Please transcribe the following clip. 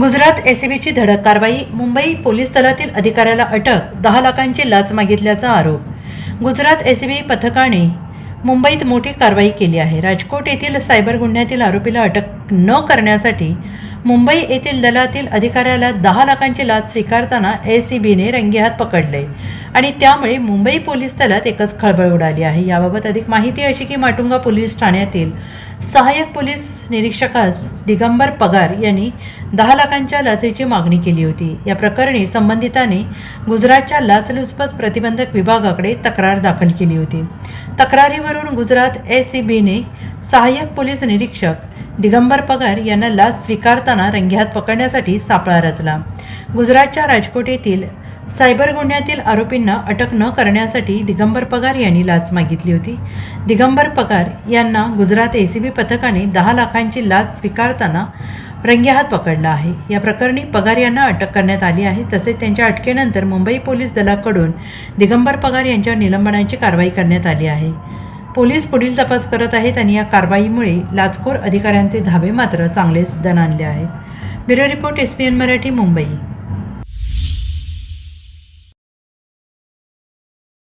गुजरात एसीबीची धडक कारवाई मुंबई पोलीस दलातील अधिकाऱ्याला अटक दहा लाखांची लाच मागितल्याचा आरोप. गुजरात एसीबी पथकाने मुंबईत मोठी कारवाई केली आहे. राजकोट येथील सायबर गुन्ह्यातील आरोपीला अटक न करण्यासाठी मुंबई येथील दलातील अधिकाऱ्याला दहा लाखांची लाच स्वीकारताना ए सी बीने रंगेहात पकडले. आणि त्यामुळे मुंबई पोलीस दलात एकच खळबळ उडाली आहे. याबाबत अधिक माहिती अशी की माटुंगा पोलीस ठाण्यातील सहाय्यक पोलीस निरीक्षकास दिगंबर पगार यांनी दहा लाखांच्या लाचेची मागणी केली होती. या प्रकरणी संबंधिताने गुजरातच्या लाचलुचपत प्रतिबंधक विभागाकडे तक्रार दाखल केली होती. तक्रारीवरून गुजरात ए सी बीने सहाय्यक पोलीस निरीक्षक दिगंबर पगार यांना लाच स्वीकारताना रंगेहात पकडण्यासाठी सापळा रचला. गुजरातच्या राजकोट येथील सायबर गुन्ह्यातील आरोपींना अटक न करण्यासाठी दिगंबर पगार यांनी लाच मागितली होती. दिगंबर पगार यांना गुजरात ए सी बी पथकाने दहा लाखांची लाच स्वीकारताना रंगेहात पकडला आहे. या प्रकरणी पगार यांना अटक करण्यात आली आहे. तसेच त्यांच्या अटकेनंतर मुंबई पोलीस दलाकडून दिगंबर पगार यांच्या निलंबनाची कारवाई करण्यात आली आहे. पोलीस पुढील तपास करत आहेत आणि या कारवाईमुळे लाचखोर अधिकाऱ्यांचे धाबे मात्र चांगलेच दणाणले आहेत. Bureau report S P N Marathi Mumbai.